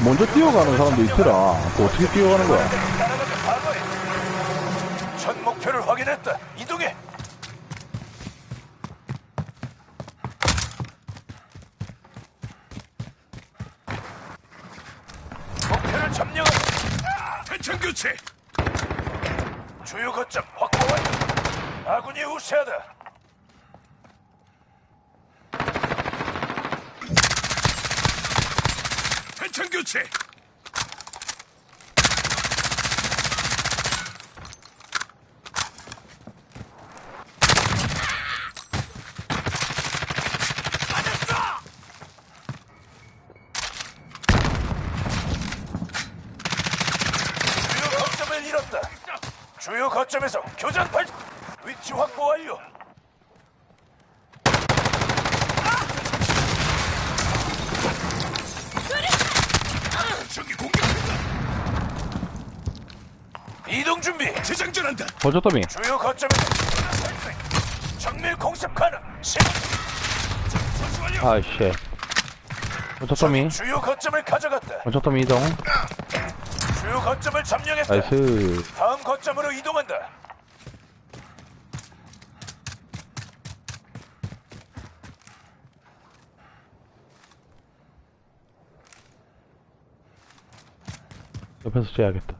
그 먼저 뛰어가는 사람도 있더라. 그 어떻게 뛰어가는 거야? 첫 목표를 확인했다. 이동해. 목표를 점령하라. 대천 교체. 주요 거점 확보 완료. 아군이 우세하다. 대천 교체. 주요 거점에서 교전 발 위치 확보 완료. 저기 공격한다. 이동 준비. 재장전한다. 버저더미. 주요 거점에서 정밀 공습 가능. 선수 완료. 아이씨. 버저더미. 주요 거점을 가져갔다. 버저더미 이동. 주요 거점을 점령했다. 나이스. 다음 거점으로 이동한다. 옆에서 쬐야겠다.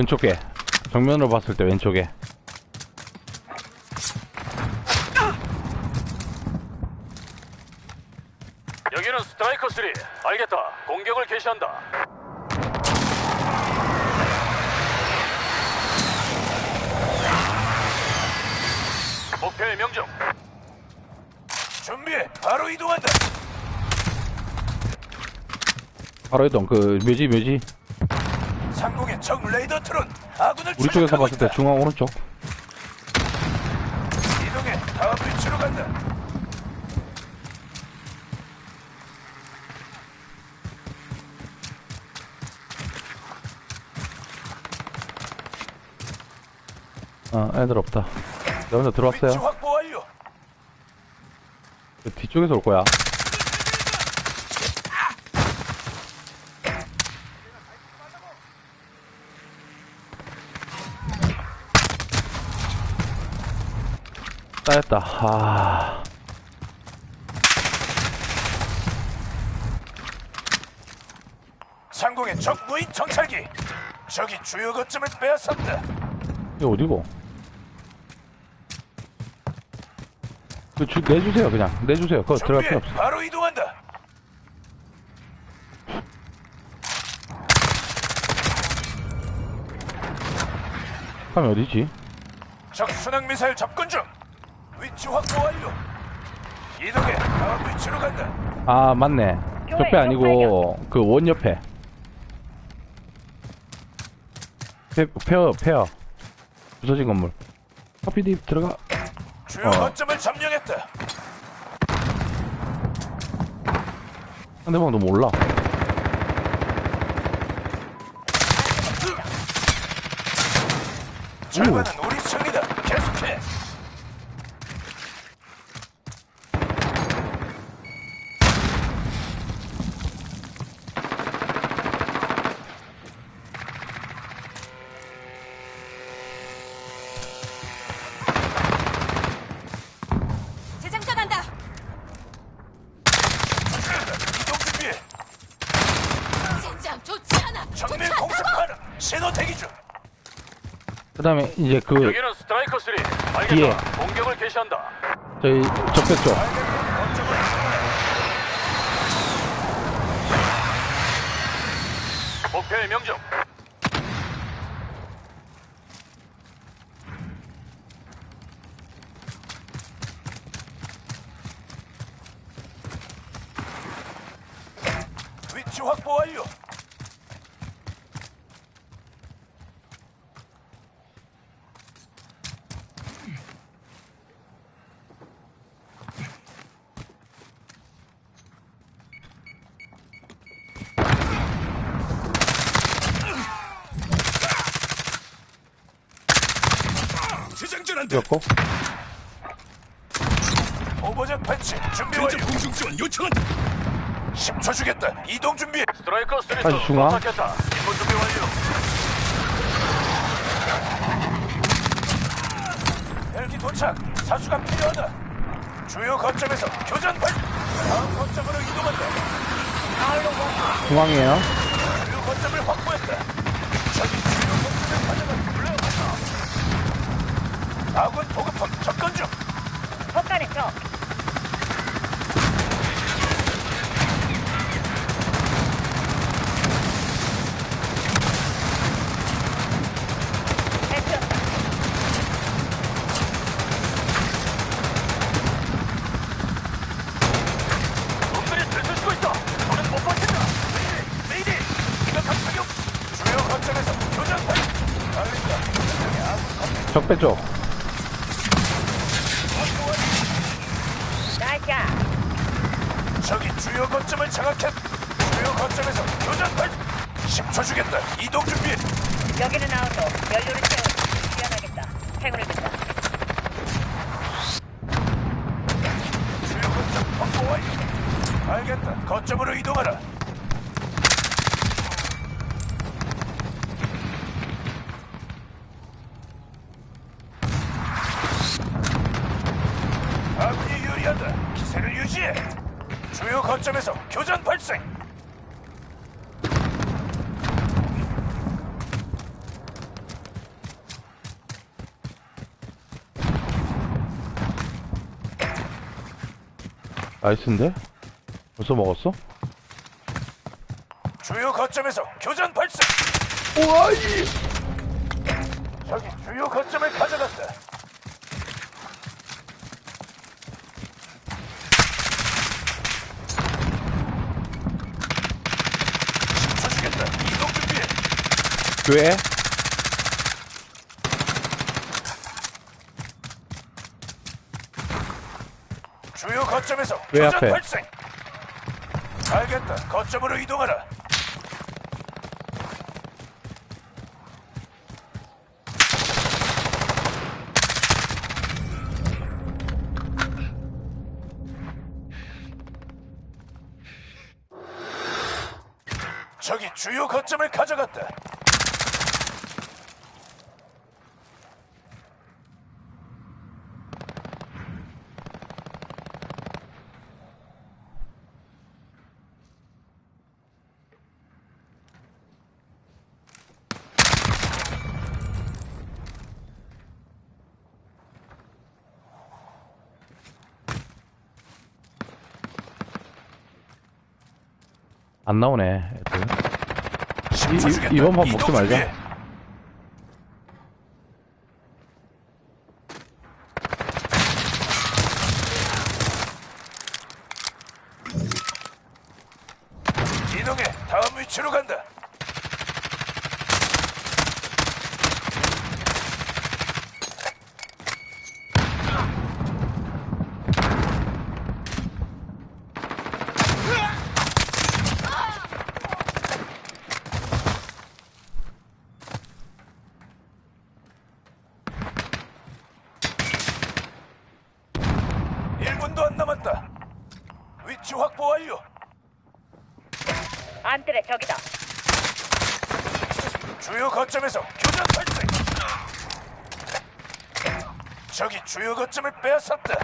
왼쪽에. 정면으로 봤을 때 왼쪽에. 여기는 스트라이커 3. 알겠다. 공격을 개시한다. 목표의 명중. 준비해. 바로 이동한다. 바로 이동. 그, 묘지, 묘지. 적 레이더 트론. 아군을 우리 쪽에서 봤을 때. 중앙 오른쪽. 이동해. 다음 위치로 간다. 어, 애들 없다. 내 혼자 위치 들어왔어요. 확보 완료. 그 뒤쪽에서 올 거야. 따였다. 아, 상공의 적 무인 정찰기. 적이 주요 거점을 빼앗았다. 이거 어디고? 그 주, 내주세요, 그냥. 내주세요. 그거 들어갈 필요. 없어. 바로 이동한다. 하면 어디지? 적 순항 미사일 접근 중. 위치 확보 완료. 이동해. 다음 위치로 간다. 아, 맞네. 적배 아니고, 그 원 옆에. 페, 페어, 페어. 부서진 건물. 커피딥 들어가. 주요 어. 거점을 점령했다. 상대방도 몰라. 결과는 우리 승리다. 계속해. 재장전한다. 이동 준비해. 젠장 좋지 않아. 정밀 좋지 공습 않다고. 가능. 신호 대기 중. 그 다음에 이제 그, 여기는 스트라이커 3. 알겠다. 예. 공격을 개시한다. 저희 적배 쪽. 목표의 명중. 위치 확보 완료. 안 돼. 이었고 오버전 패치 준비 완료. 공중 지원 요청한다. 10초 주겠다. 이동 준비. 스트라이커 3 다시 중앙. 도착했다. 임무 준비 완료. 헬기 도착. 사수가 필요하다. 주요 거점에서 교전 발. 다음 거점으로 이동한다. 중앙이에요 주요 거점을 확보했다. 저기 주요 거점을 가져가 물러간다. 아군 보급함 접근 중. 놈들이 못 버틴다. 이격한 사격! 주요 거점에서 교전! 알린다. 아군 적배 쪽 저기 주요 거점을 장악했. 주요 거점에서 교전 발! 10초 주겠다. 이동 준비. 여기는 아웃도. 연료를 채우고 지원하겠다. 행운을 빈다. 주요 거점 확보 완료. 알겠다. 거점으로 이동하라. 아군이 유리하다. 기세를 유지해. 거점에서 교전 발생. 나이스인데? 벌써 먹었어? 주요 거점에서 교전 발생. 우와이 저기 주요 거점을 가져갔다. 이동 준비해. 교회 주요 거점에서 왜 교전 앞에? 발생. 알겠다. 거점으로 이동하라. 저기 주요 거점을 가져갔다. 안 나오네 애들. 이- 이-. 이번 판 먹지 말자. 준비해. 이동해. 다음 위치로 간다. 일분도안 남았다. 위치 확보 완료. 안뜰에 적이다. 주요 거점에서 교전 발생. 저기 주요 거점을 빼앗았다.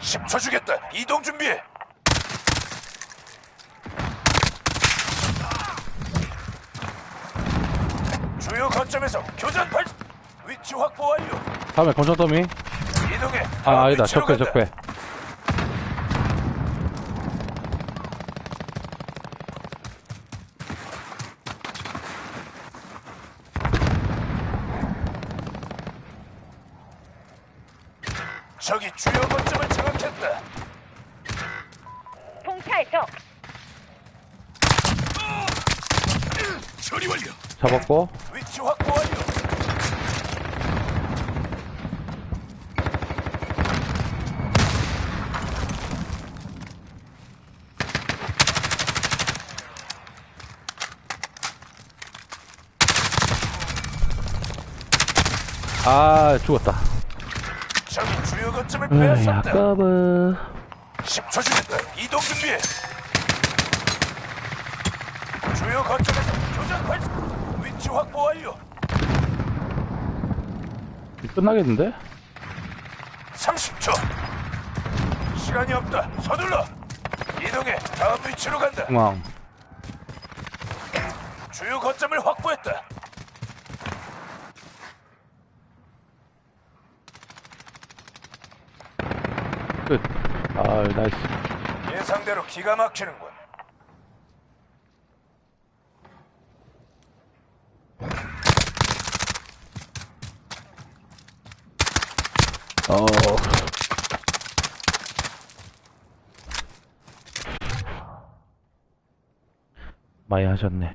십초 주겠다. 이동 준비해. 주요 거점에서 교전 발생. 위치 확보 완료. 다음에 건설 더미 이동해. 아 아니다 적배. 적배 저기 주요 거점을 장악했다. 통찰 적. 처리 완료. 잡았고 위치 확보 완료. 아, 죽었다. 적이 주요 거점을 에이, 빼앗았다. 아까브. 10초 주겠다. 이동 준비해. 주요 거점에서 교전 발사. 위치 확보 완료. 끝나겠는데? 30초. 시간이 없다. 서둘러. 이동해. 다음 위치로 간다. 중앙. 주요 거점을 확보했다. 끝. 아, 나이스. 예상대로 기가 막히는군. 어. 많이 하셨네.